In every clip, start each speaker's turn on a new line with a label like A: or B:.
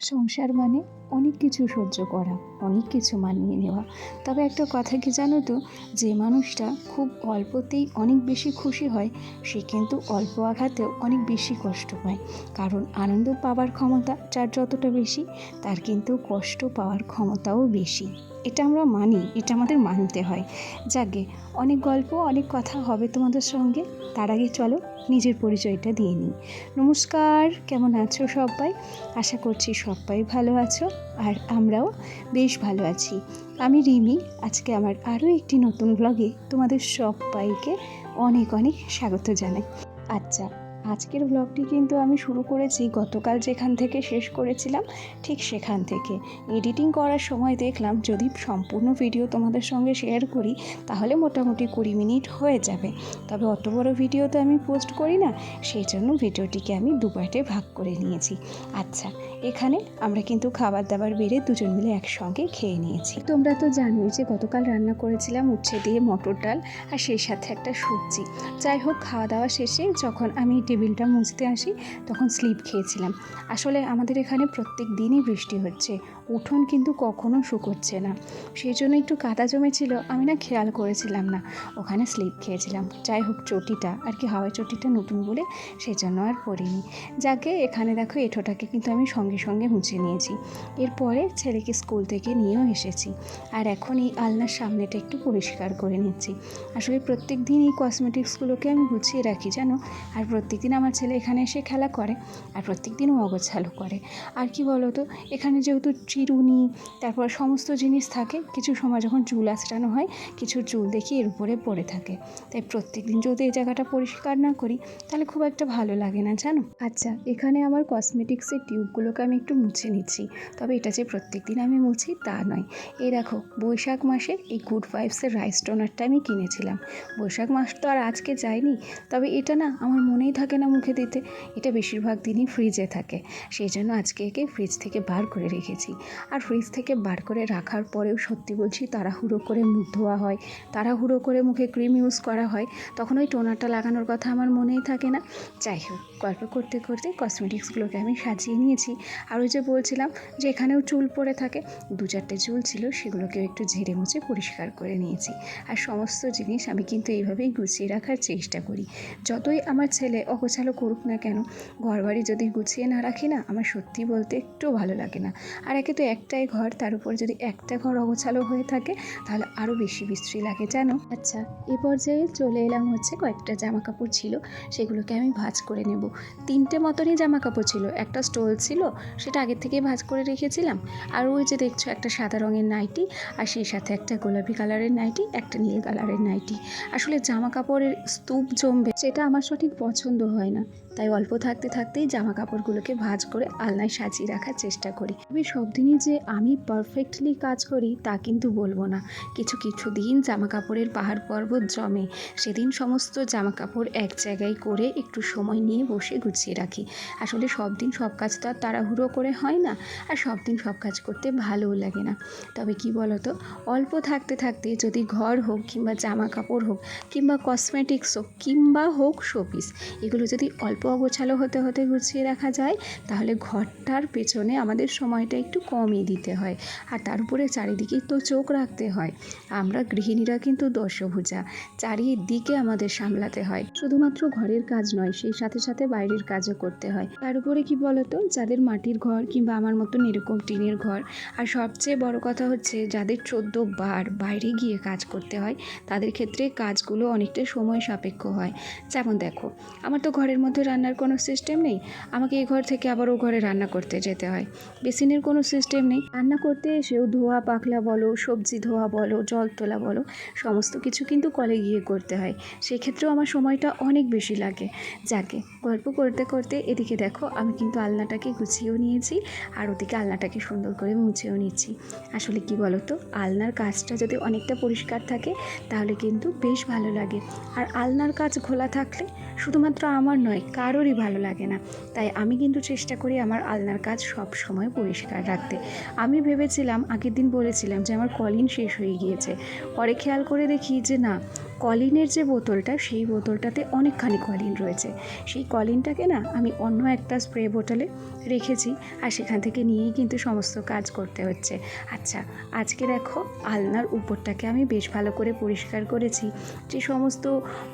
A: সংসার মানে অনেক কিছু সহ্য করা, অনেক কিছু মানিয়ে নেওয়া। তবে একটা কথা কি জানো তো? যে মানুষটা খুব অল্পতেই অনেক বেশি খুশি হয়, সে কিন্তু অল্প আঘাতেও অনেক বেশি কষ্ট পায়। কারণ আনন্দ পাওয়ার ক্ষমতা যার যতটা বেশি, তার কিন্তু কষ্ট পাওয়ার ক্ষমতাও বেশি। এটা আমরা মানি, এটা আমাদের মানতে হয়। যাকে অনেক গল্প, অনেক কথা হবে তোমাদের সঙ্গে। তার আগে চলো নিজের পরিচয়টা দিয়ে নিই। নমস্কার, কেমন আছো সবাই? আশা করছি সবাই ভালো আছো, আর আমরাও বেশ ভালো আছি। আমি রিমি, আজকে আমার আরও একটি নতুন ব্লগে তোমাদের সবাইকে অনেক অনেক স্বাগত জানাই। আচ্ছা আজকের ব্লগটি কিন্তু আমি শুরু করেছি, গতকাল যেখান থেকে শেষ করেছিলাম, ঠিক সেখান থেকে। এডিটিং করার সময় দেখলাম, যদি সম্পূর্ণ ভিডিও তোমাদের সঙ্গে শেয়ার করি, তাহলে মোটামুটি কুড়ি মিনিট হয়ে যাবে। তবে অত বড় ভিডিও তো আমি পোস্ট করি না সেই জন্য ভিডিওটিকে আমি দু পার্টে ভাগ করে নিয়েছি। আচ্ছা এখানে আমরা কিন্তু খাবার দাবার বেড়ে দুজন মিলে একসঙ্গে খেয়ে নিয়েছি। তোমরা তো জানোই যে গতকাল রান্না করেছিলাম উচ্ছে দিয়ে মটর ডাল আর সেই সাথে একটা সবজি। যাই হোক খাওয়া দাওয়া শেষে যখন আমি টেবিলটা মুছতে আসি তখন স্লিপ খেয়েছিলাম। আসলে আমাদের এখানে প্রত্যেক দিনই বৃষ্টি হচ্ছে। উঠোন কিন্তু কখনো শুকোচ্ছে না। সেই জন্য একটু কাদা জমেছিল, আমি না খেয়াল করেছিলাম না। ওখানে স্লিপ খেয়েছিলাম। যাই হোক, চটিটা, আর কি হাওয়াই চটিটা নতুন বলে সেই জন্য আর পরিনি। যাকে এখানে দেখো, এঁঠোটাকে কিন্তু আমি সঙ্গে সঙ্গে মুছে নিয়েছি। এরপরে ছেলেকে স্কুল থেকে নিয়েও এসেছি। আর এখন এই আলনার সামনেটা একটু পরিষ্কার করে নিচ্ছি। আসলে প্রত্যেক দিন এই কসমেটিক্সগুলোকে আমি গুছিয়ে রাখি, জানো? আর প্রত্যেক দিন আমার ছেলে এখানে এসে খেলা করে, আর প্রত্যেক দিনও অগোছালো করে। আর কি বলো তো এখানে যেহেতু চিরুনি, তারপর সমস্ত জিনিস থাকে। কিছু সময় যখন চুল আঁচড়ানো হয়, কিছু চুল দেখি এর উপরে পড়ে থাকে। তাই প্রত্যেক দিন যদি এই জায়গাটা পরিষ্কার না করি, তাহলে খুব একটা ভালো লাগে না, জানো? আচ্ছা এখানে আমার কসমেটিক্সের টিউবগুলোকে আমি একটু মুছে নিচ্ছি। তবে এটা যে প্রত্যেক দিন আমি মুছি, তা নয়। এই দেখো, বৈশাখ মাসে এই গুড ভাইবসের রাইস টোনারটা আমি কিনেছিলাম। বৈশাখ মাস তো আর আজকে যায়নি, তবে এটা না আমার মনেই থাকে না মুখে দিতে। এটা বেশিরভাগ দিনই ফ্রিজে থাকে। সেই জন্য আজকে একে ফ্রিজ থেকে বার করে রেখেছি। আর ফ্রিজ থেকে বার করে রাখার পরেও সত্যি বলছি তাড়াহুড়ো করে মুখ ধোয়া হয়। তাড়াহুড়ো করে মুখে ক্রিম ইউজ করা হয়। তখন ওই টোনারটা লাগানোর কথা আমার মনেই থাকে না। যাই হোক, গল্প করতে করতে কসমেটিক্সগুলোকে আমি সাজিয়ে নিয়েছি। আর ওই যে বলছিলাম যে এখানেও চুল পড়ে থাকে, দু চারটে চুল ছিল সেগুলোকেও একটু ঝেড়ে মুছে পরিষ্কার করে নিয়েছি। আর সমস্ত জিনিস আমি কিন্তু এইভাবেই গুছিয়ে রাখার চেষ্টা করি। যতই আমার ছেলে অগোছালো করুক না কেন, ঘরবাড়ি যদি গুছিয়ে না রাখি না, আমার সত্যি বলতে একটু ভালো লাগে না। আর একে তো একটাই ঘর, তার উপর যদি একটা ঘর অগোছালো হয়ে থাকে, তাহলে আরও বেশি বিশ্রী লাগে, জানো? আচ্ছা এ পর্যায়ে চলে এলাম হচ্ছে কয়েকটা জামা কাপড় ছিল, সেগুলোকে আমি ভাজ করে নেব। তিনটে মতনই জামা কাপড় ছিল, একটা স্টোল ছিল, সেটা আগের থেকেই ভাজ করে রেখেছিলাম। আর ওই যে দেখছ, একটা সাদা রঙের নাইটি, আর সেই সাথে একটা গোলাপি কালারের নাইটি, একটা নীল কালারের নাইটি। আসলে জামা কাপড়ের স্তূপ জমবে সেটা আমার সঠিক পছন্দ হয় না। তাই অল্প থাকতে থাকতেই জামা কাপড়গুলোকে ভাঁজ করে আলনায় সাজিয়ে রাখার চেষ্টা করি। তবে সব দিনই যে আমি পারফেক্টলি কাজ করি তা কিন্তু বলব না। কিছু কিছু দিন জামা কাপড়ের পাহাড় পর্বত জমে। সেদিন সমস্ত জামা কাপড় এক জায়গায় করে একটু সময় নিয়ে বসে গুছিয়ে রাখি। আসলে সব দিন সব কাজ তো আর তাড়াহুড়ো করে হয় না আর সব দিন সব কাজ করতে ভালোও লাগে না। তবে কি বলতো, অল্প থাকতে থাকতে যদি ঘর হোক কিংবা জামা কাপড় হোক কিংবা কসমেটিক্স হোক কিংবা হোক শোপিস এগুলো যদি অল্প অগোছালো হতে হতে গুছিয়ে রাখা যায়, তাহলে ঘরটার পেছনে আমাদের সময়টা একটু কমই দিতে হয়। আর তার উপরে চারিদিকে তো চোখ রাখতে হয়। আমরা গৃহিণীরা কিন্তু দশভুজা চারিদিকে আমাদের সামলাতে হয়। শুধুমাত্র ঘরের কাজ নয়, সেই সাথে সাথে বাইরের কাজও করতে হয়। তার উপরে কি বলতো? যাদের মাটির ঘর কিংবা আমার মতন এরকম টিনের ঘর। আর সবচেয়ে বড় কথা হচ্ছে, যাদের চোদ্দ বার বাইরে গিয়ে কাজ করতে হয়, তাদের ক্ষেত্রে কাজগুলো অনেকটা সময় সাপেক্ষ হয়। যেমন দেখো, আমার তো ঘরের মধ্যে রান্নার কোনো সিস্টেম নেই, আমাকে এই ঘর থেকে আবার ও ঘরে রান্না করতে যেতে হয়। বেসিনের কোনো সিস্টেম নেই। রান্না করতে এসেও ধোয়া, পাখলা বলো, সবজি ধোয়া বলো, জল তোলা বলো, সমস্ত কিছু কিন্তু কলে গিয়ে করতে হয়। সেক্ষেত্রেও আমার সময়টা অনেক বেশি লাগে। যাকে গল্প করতে করতে এদিকে দেখো, আমি কিন্তু আলনাটাকে গুছিয়েও নিয়েছি আর ওদিকে আলনাটাকে সুন্দর করে মুছেও নিচ্ছি। আসলে কি বলো তো আলনার কাজটা যদি অনেকটা পরিষ্কার থাকে, তাহলে কিন্তু বেশ ভালো লাগে। আর আলনার কাজ খোলা থাকলে শুধুমাত্র আমার নয় কারোরই ভালো লাগে না। তাই আমি কিন্তু চেষ্টা করি আমার আলনার কাজ সব সময় পরিষ্কার রাখতে। আমি ভেবেছিলাম, আগের দিন বলেছিলাম যে আমার কলিন শেষ হয়ে গিয়েছে। পরে খেয়াল করে দেখি যে না কলিনের যে বোতলটা, সেই বোতলটাতে অনেকখানি কলিন রয়েছে। সেই কলিনটাকে না আমি অন্য একটা স্প্রে বোতলে রেখেছি আর সেখান থেকে নিয়েই কিন্তু সমস্ত কাজ করতে হচ্ছে। আচ্ছা আজকে দেখো আলনার উপরটাকে আমি বেশ ভালো করে পরিষ্কার করেছি। যে সমস্ত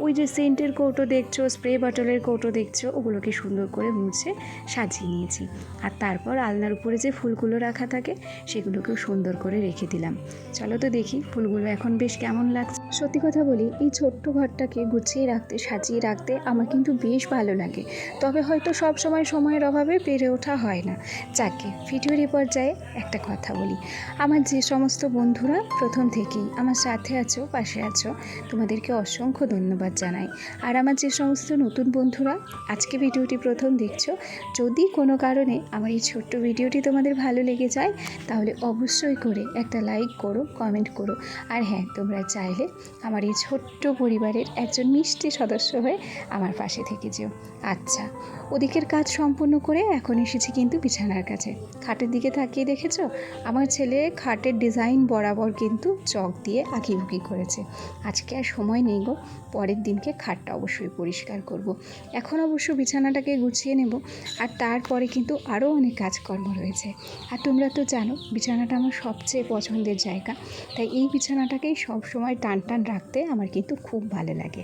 A: ওই যে সেন্টের কৌটো দেখছ, স্প্রে বটলের কৌটো দেখছ, ওগুলোকে সুন্দর করে মুছে সাজিয়ে নিয়েছি। আর তারপর আলনার উপরে যে ফুলগুলো রাখা থাকে, সেগুলোকেও সুন্দর করে রেখে দিলাম। চলো তো দেখি ফুলগুলো এখন বেশ কেমন লাগছে। সত্যি কথা বলি, এই ছোট্ট ঘরটাকে গুছিয়ে রাখতে, সাজিয়ে রাখতে আমার কিন্তু বেশ ভালো লাগে। তবে হয়তো সব সময় সময়ের অভাবে পেরে ওঠা হয় না। যাকে, ভিডিওর এ পর্যায়ে একটা কথা বলি। আমার যে সমস্ত বন্ধুরা প্রথম থেকেই আমার সাথে আছো, পাশে আছো, তোমাদেরকে অসংখ্য ধন্যবাদ জানাই। আর আমার যে সমস্ত নতুন বন্ধুরা আজকে ভিডিওটি প্রথম দেখছ, যদি কোনো কারণে আমার এই ছোট্ট ভিডিওটি তোমাদের ভালো লেগে যায়, তাহলে অবশ্যই করে একটা লাইক করো, কমেন্ট করো। আর হ্যাঁ তোমরা চাইলে আমার এই ছোট্ট পরিবারের একজন মিষ্টি সদস্য হয়ে আমার পাশে থেকে যেও আচ্ছা ওদিকের কাজ সম্পূর্ণ করে এখন এসেছি কিন্তু বিছানার কাছে। খাটের দিকে তাকিয়ে দেখেছ? আমার ছেলে খাটের ডিজাইন বরাবর কিন্তু চক দিয়ে আঁকিবুকি করেছে। আজকে আর সময় নেই গো, পরের দিনকে খাটটা অবশ্যই পরিষ্কার করব। এখন অবশ্য বিছানাটাকে গুছিয়ে নেব, আর তারপরে কিন্তু আরও অনেক কাজকর্ম রয়েছে। আর তোমরা তো জানো, বিছানাটা আমার সবচেয়ে পছন্দের জায়গা, তাই এই বিছানাটাকেই সবসময় টান টান রাখতে আমার কিন্তু খুব ভালো লাগে।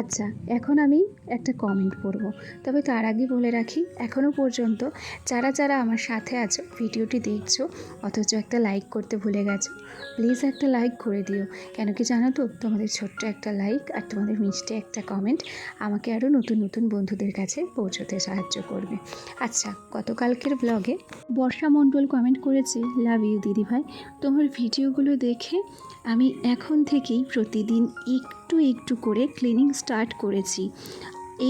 A: আচ্ছা এখন আমি একটা কমেন্ট পড়ব তবে তার আগে বলে রাখি এখনও পর্যন্ত যারা যারা আমার সাথে আছো, ভিডিওটি দেখছ, অথচ একটা লাইক করতে ভুলে গেছো প্লিজ একটা লাইক করে দিও। কেন কি জানো তো, তোমাদের ছোট্ট একটা লাইক আর তোমাদের মিষ্টি একটা কমেন্ট আমাকে আরও নতুন নতুন বন্ধুদের কাছে পৌঁছতে সাহায্য করবে। আচ্ছা গতকালকের ব্লগে বর্ষা মণ্ডল কমেন্ট করেছে লাভ ইউ দিদিভাই। তোমার ভিডিওগুলো দেখে আমি এখন থেকেই প্রতিদিন একটু একটু করে ক্লিনিং স্টার্ট করেছি।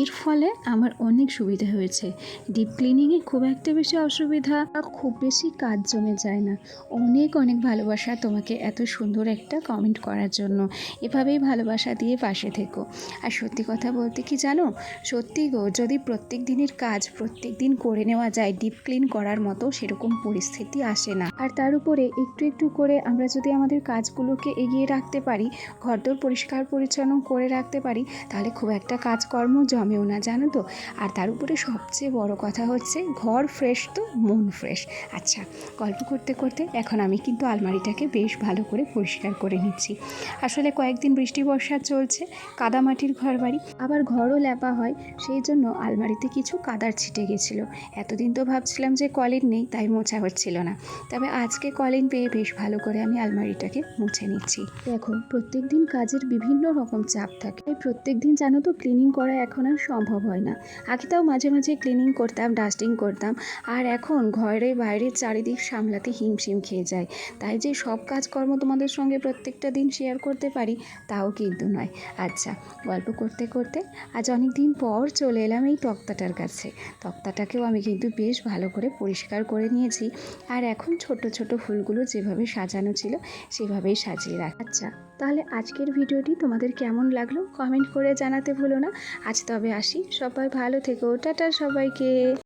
A: এর ফলে আমার অনেক সুবিধা হয়েছে। ডিপ ক্লিনিংয়ে খুব একটা বেশি অসুবিধা খুব বেশি কাজ জমে যায় না। অনেক অনেক ভালোবাসা তোমাকে এত সুন্দর একটা কমেন্ট করার জন্য। এভাবেই ভালোবাসা দিয়ে পাশে থেকো। আর সত্যি কথা বলতে কি জানো? সত্যি গো, যদি প্রত্যেক দিনের কাজ প্রত্যেক দিন করে নেওয়া যায় ডিপ ক্লিন করার মতো সেরকম পরিস্থিতি আসে না। আর তার উপরে একটু একটু করে আমরা যদি আমাদের কাজগুলোকে এগিয়ে রাখতে পারি, ঘরদোর পরিষ্কার পরিচ্ছন্ন করে রাখতে পারি, তাহলে খুব একটা কাজকর্ম জমেও না, জানো তো? আর তার উপরে সবচেয়ে বড় কথা হচ্ছে, ঘর ফ্রেশ তো, মন ফ্রেশ আচ্ছা গল্প করতে করতে এখন আমি কিন্তু আলমারিটাকে বেশ ভালো করে পরিষ্কার করে নিচ্ছি। আসলে কয়েকদিন বৃষ্টি বর্ষা চলছে, কাদামাটির ঘর বাড়ি আবার ঘরও ল্যাপা হয়, সেই জন্য আলমারিতে কিছু কাদার ছিটে গেছিল। এতদিন তো ভাবছিলাম যে কলিন নেই, তাই মোছা হচ্ছিল না। তবে আজকে কলিন পেয়ে বেশ ভালো করে আমি আলমারিটাকে মুছে নিচ্ছি। দেখো প্রত্যেক দিন কাজের বিভিন্ন রকম চাপ থাকে। তাই প্রত্যেক দিন জানো তো ক্লিনিং করা এখন আর সম্ভব হয় না। আগে তাও মাঝে মাঝে ক্লিনিং করতাম ডাস্টিং করতাম, আর এখন ঘরে বাইরে চারিদিক সামলাতে হিমশিম খেয়ে যায়। তাই যে সব কাজকর্ম তোমাদের সঙ্গে প্রত্যেকটা দিন শেয়ার করতে পারি, তাও কিন্তু নয়। আচ্ছা গল্প করতে করতে আজ অনেক দিন পর চলে এলাম এই তক্তাটার কাছে। তক্তাটাকেও আমি কিন্তু বেশ ভালো করে পরিষ্কার করে নিয়েছি। আর এখন ছোট ছোট ফুলগুলো যেভাবে সাজানো ছিল, সেভাবেই সাজিয়ে রাখ আচ্ছা। তাহলে আজকের ভিডিওটি তোমাদের কেমন লাগল কমেন্ট করে জানাতে ভুলো না। আজ তবে আসি। সবাই ভালো থেকো। টাটা সবাইকে।